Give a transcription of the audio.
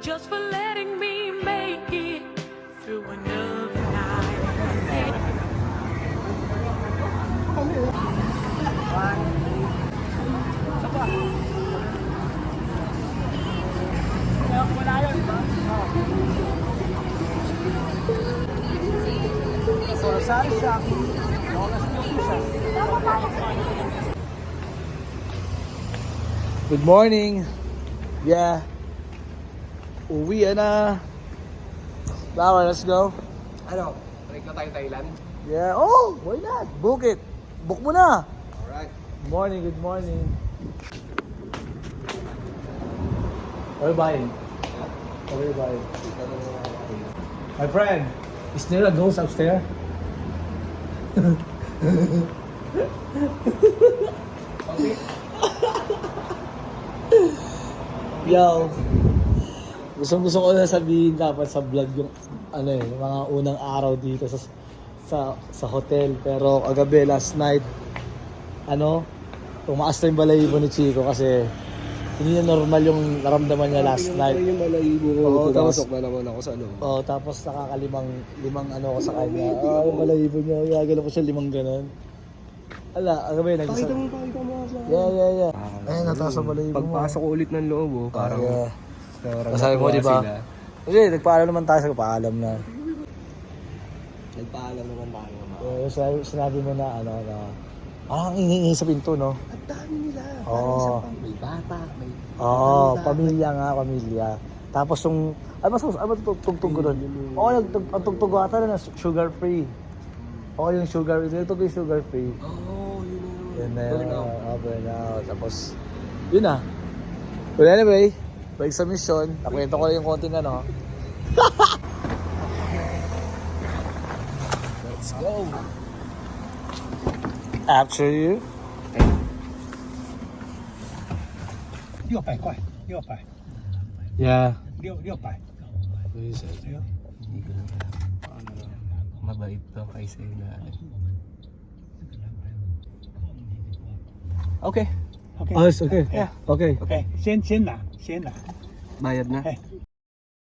just for letting me make it through another night. Good morning. Yeah. Uwi na. Flower, let's go. Ano? Balik na tayo Thailand? Yeah. Oh, why not? Book it. Book mo na. Alright. Good morning, good morning. What are you buying? What are you buying? My friend, is there a ghost upstairs? Yo. Gusto gusto ko na sabihin dapat sa vlog yung ano eh, yung mga unang araw dito sa sa sa hotel pero kagabi last night ano, tumaas na yung balahibo ni Chico kasi hindi niya normal yung naramdaman niya last night. yung malayibo ko. Pumasok tapos- na naman ako sa ano. Oh, tapos nakakalimang limang ano ko sa kanya. Ah, yung balahibo niya, gagalaw ko siya limang ganun. Ala, agabi nag Pakita mo, pakita mo sa Yeah, yeah, yeah. Ayun, nataas sa balahibo mo. Pagpasok ko ulit ng loob, oh, parang... yeah. Parang Masabi mo, di ba? Kasi nagpaalam naman tayo sa paalam na. Nagpaalam naman tayo. mga- Eh, sinabi, sinabi mo na ano na ah, ang ingay sa pinto, no? Ang dami nila. Oo. Pang may bata, may... Oo, oh, pamilya nga, pamilya. Tapos yung, ano ba, ano tugtog ko doon? Oo, nagtug- ang tugtog ko ata na sugar free. Oo, yung sugar, nagtug yung sugar free. Oo, yun na yun. Yun na yun. Burnout. Oh. Tapos, yun na. Well, anyway, balik sa mission. Nakwento ko lang yung konting ano. Let's go. After you. 六百块，六百， Yeah. 六六百。 Mabait to kay sa'yo na. OK OK， Oh, it's okay. Yeah. Okay. 哎，先先拿，先拿。 Bayad na? Eh,